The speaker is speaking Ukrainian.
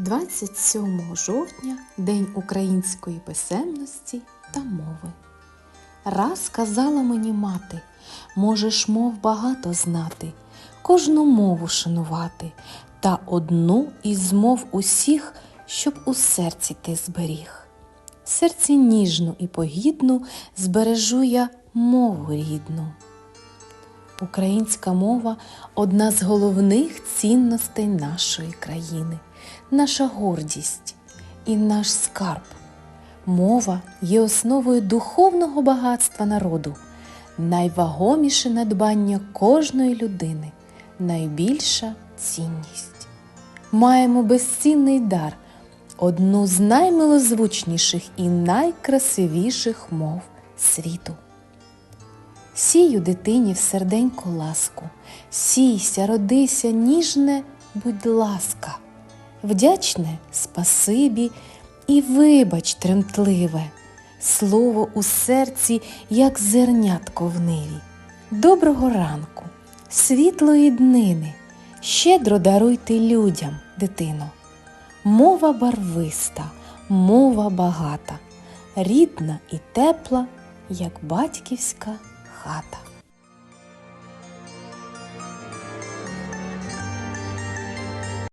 27 жовтня День української писемності та мови. Раз казала мені мати, можеш мов багато знати, кожну мову шанувати, та одну із мов усіх, щоб у серці ти зберіг. Серці ніжну і погідну збережу я мову рідну. Українська мова одна з головних цінностей нашої країни, наша гордість і наш скарб. Мова є основою духовного багатства народу, найвагоміше надбання кожної людини, найбільша цінність. Маємо безцінний дар, одну з наймилозвучніших і найкрасивіших мов світу. Сію дитині в серденьку ласку, сійся, родися, ніжне, будь ласка, вдячне спасибі і вибач тремтливе, слово у серці, як зернятко в ниві. Доброго ранку, світлої днини, щедро даруйте людям, дитино. Мова барвиста, мова багата, рідна і тепла, як батьківська хата.